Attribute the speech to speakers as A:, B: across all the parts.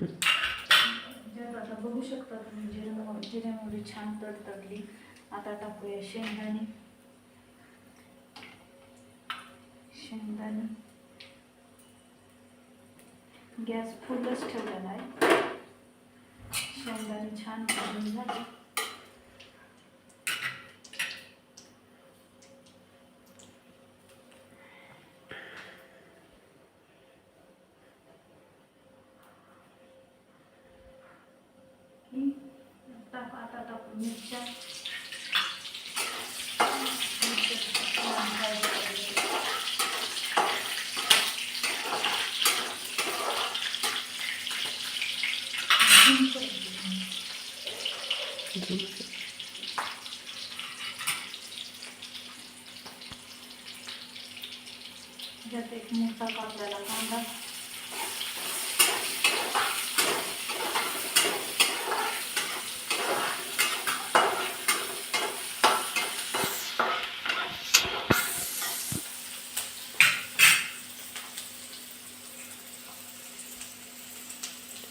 A: ज्यात आता बघू शकता तुम्ही जिरे मोहरी छान तडतडली. आता टाकूया शेंगदाणे. शेंगदाणे. गॅस फुलच ठेवलेला आहे. शेंगदाणे छान भाजून झाले की टाक आता टाकू मिरच्या मिरच्या ज्यात एक मोठा कापलेला कांदा.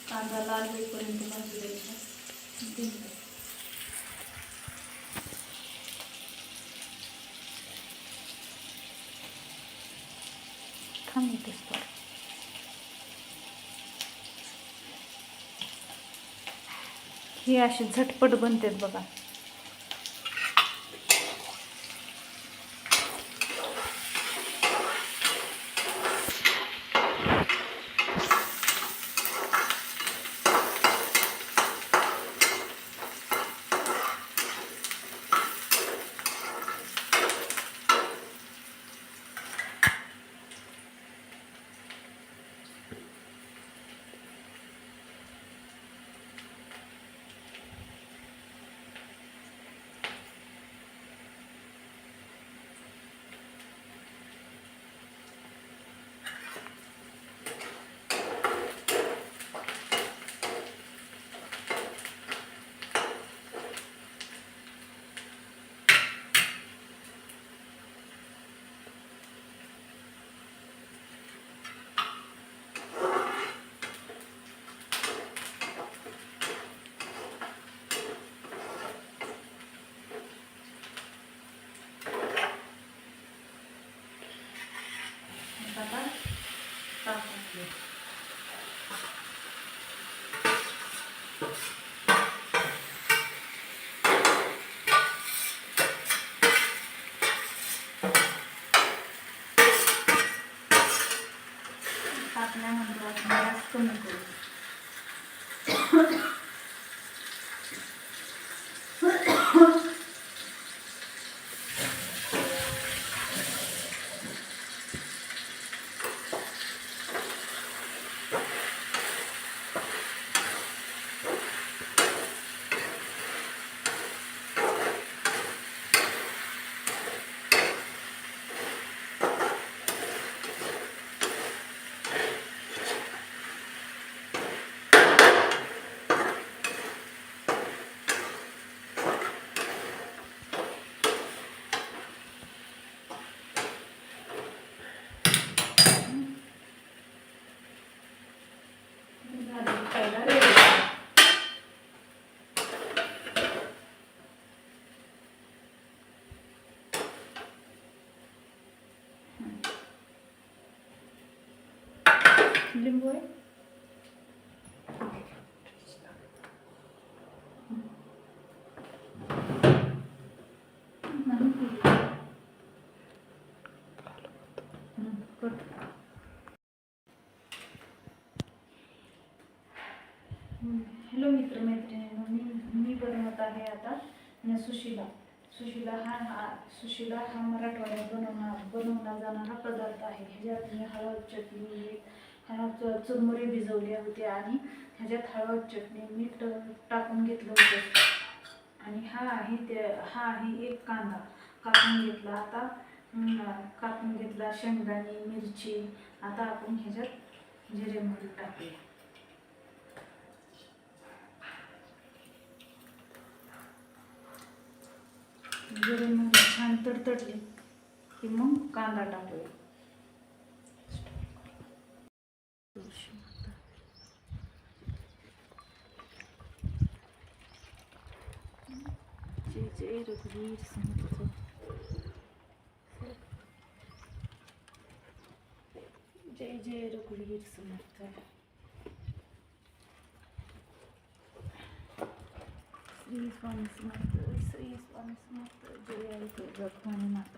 A: कांदा लाल होईपर्यंत भाजू द्यायचा. थांब इथेच ही अशी झटपट बनतात बघा आता टाकून टाकल्यानंतर आपण गॅस कमी करू लिंबू आहे ¿eh? हॅलो मित्रमैत्रिणींनो मी मी बनवत आहे आता सुशिला. सुशिला हा हा सुशिला हा मराठवाड्यात बनवणार बनवला जाणारा पदार्थ आहे. ह्याच्यात मी हळद चटणी ह्यात चुरमुरी भिजवली होती आणि ह्याच्यात हळद चटणी मीठ टाकून घेतलं होतं. आणि हा आहे ते हा आहे एक कांदा. कापून घेतला आता कापून घेतला शेंगदाणे मिरची. आता आपण ह्याच्यात जिरे मोहरी टाकूया. जिरे मोहरी छान तडतडली की मग कांदा टाकूया. చేర్చి ఈరోజు నీరు సంగతి జై జయ రఘువీర్ సమర్థ శ్రీ స్వామి సమర్థ శ్రీ స్వామి సమర్థ జయ రఘువాణి మాత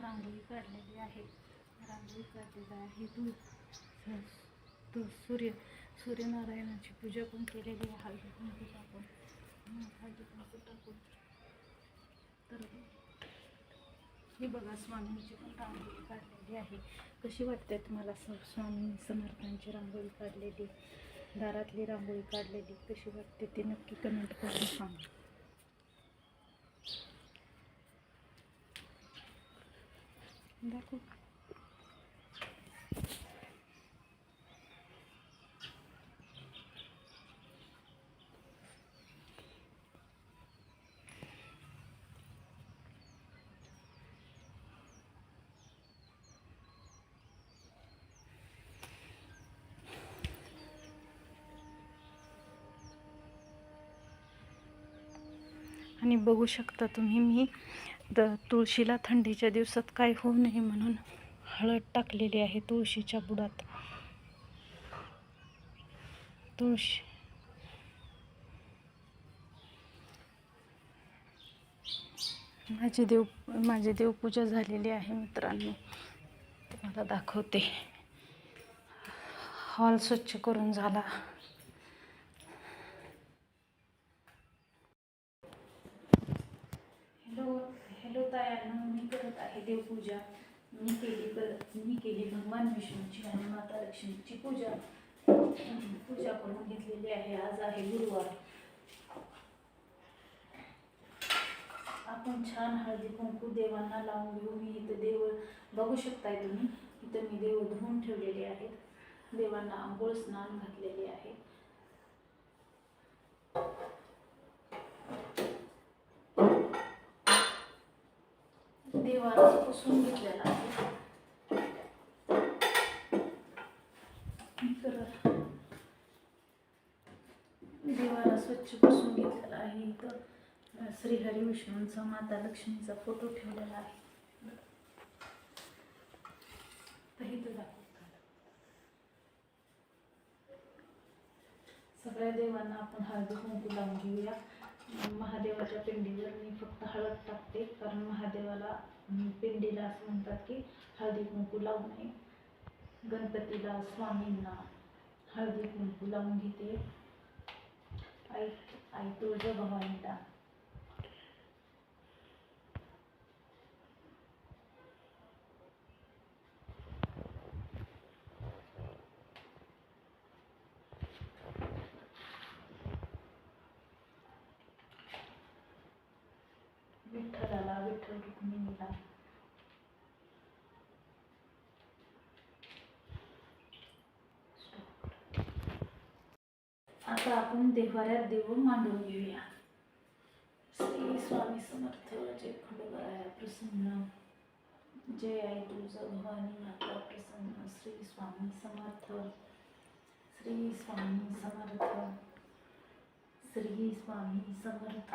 A: रांगोळी काढलेली आहे. रांगोळी काढलेली आहे. दूध तू सूर्य. सूर्यनारायणाची पूजा पण केलेली आहे. हळदी कुंकू टाकून. हळदी कुंकू टाकून. तर ही बघा स्वामींची पण रांगोळी काढलेली आहे. कशी वाटते तुम्हाला स- स्वामी समर्थांची रांगोळी काढलेली? दारातली रांगोळी काढलेली? कशी वाटते ते नक्की कमेंट करून सांगा. दाखव आणि बघू शकता तुम्ही मी तर तुळशीला थंडीच्या दिवसात काय होऊ नये म्हणून हळद टाकलेली आहे तुळशीच्या बुडात. तुळशी. माझी देव माझी देवपूजा झालेली आहे मित्रांनो. तुम्हाला दाखवते. हॉल स्वच्छ करून झाला. हॅलो हॅलो तायांनो मी करत आहे देवपूजा. मी केली कर मी केली भगवान विष्णूची आणि माता लक्ष्मीची पूजा. पूजा करून घेतलेली आहे. आज आहे गुरुवार. आपण छान हळदी कुंकू देवांना लावून घेऊ. मी इथं देव बघू शकताय तुम्ही. इथं मी देव धुवून ठेवलेले आहेत. देवांना आंघोळ स्नान घातलेले आहे. देवाला पुसून घेतलेला आहे. तर देवाला स्वच्छ पुसून घेतलेला आहे. इथं श्रीहरी विष्णूंचा माता लक्ष्मीचा फोटो ठेवलेला आहे. तर सगळ्या देवांना आपण हळदी कुंकू लावून घेऊया. महादेवाच्या पिंडीवर मी फक्त हळद टाकते कारण महादेवाला पिंडीला असं म्हणतात की हळदी कुंकू लावू नये. गणपतीला स्वामींना हळदी कुंकू लावून घेते. आई आई तुळजाभवानीला विठ्ठलाला विठ्ठल रुक्मिणीला. आता आपण देवाऱ्यात देव मांडून घेऊया. श्री स्वामी समर्थ जय खंडोबराया प्रसन्न. जय आई तुझं भवानी माता प्रसन्न. श्री स्वामी समर्थ. श्री स्वामी समर्थ. श्री स्वामी समर्थ.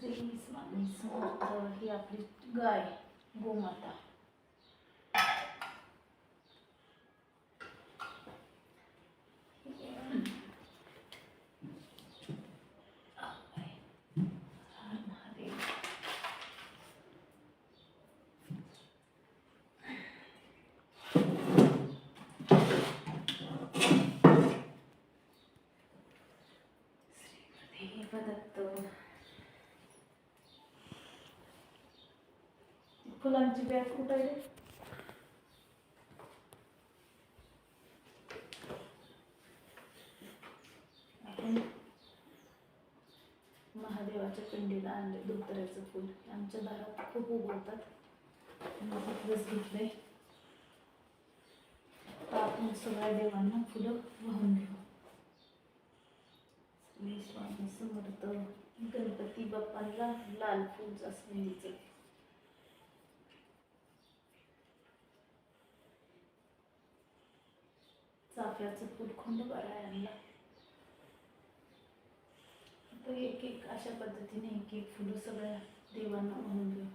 A: श्री स्वामी समर्थ ही आपली गाय गोमाता दत्त फुलांची बॅग कुठं आहे? रे? आपण महादेवाच्या पिंडीला आणले धोतऱ्याचं फुल. आमच्या दारात खूप उगवतात. मी तिथलंच घेतलंय आपण सगळ्या देवांना फुलं वाहून घेऊ. स्वामी समर्थ. गणपती बाप्पांना लाल फूल जास्वंदीचं चाफ्याचं फूल खंडोबाला आणला? आता एक एक अशा पद्धतीने एक एक फुलं सगळ्या देवांना म्हणून घेऊ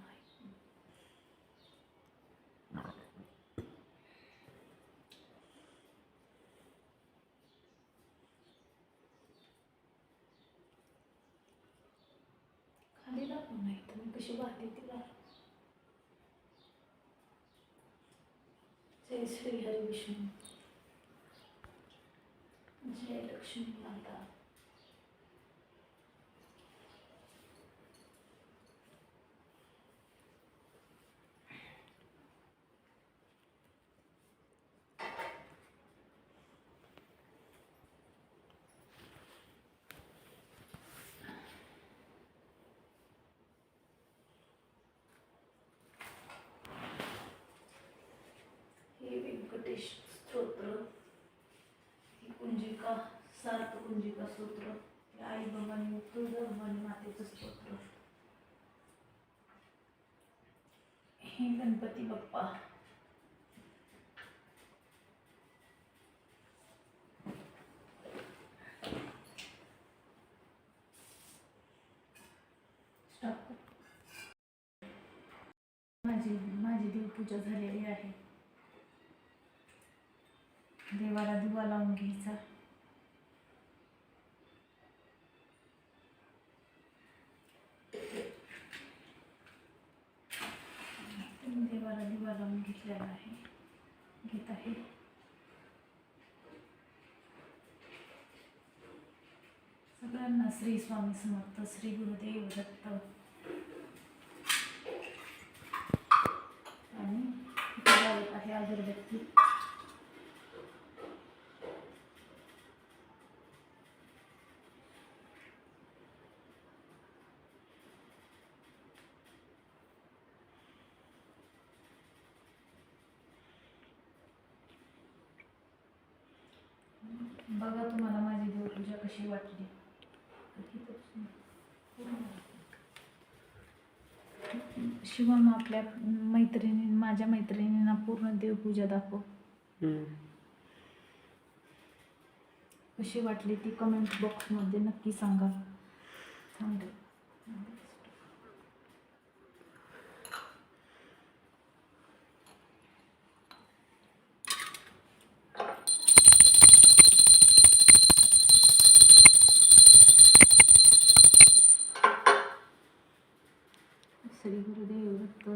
A: खाली दाखवू नाही तर मी कशी वाहते तिला जय श्री हरी विष्णू जय लक्ष्मी माता हे व्यंकटेश स्तोत्र ही कुंजिका सात कुंजिका स्तोत्र आई बाबांनी तुळजाभवानी मातेचं स्तोत्र. हे गणपती बाप्पा. माझी माझी देवपूजा झालेली आहे. देवाला दिवा लावून घ्यायचा. देवाला दिवा लावून घेतलेला आहे. घेत आहे. सगळ्यांना श्री स्वामी समर्थ श्री गुरुदेव दत्त. आणि आहे अगरबत्ती बघा तुम्हाला माझी देवपूजा कशी वाटली. शिवम आपल्या मैत्रिणी माझ्या मैत्रिणींना पूर्ण देवपूजा दाखव. कशी वाटली ती कमेंट बॉक्समध्ये नक्की सांगा. सांगते श्री गुरुदेव दत्त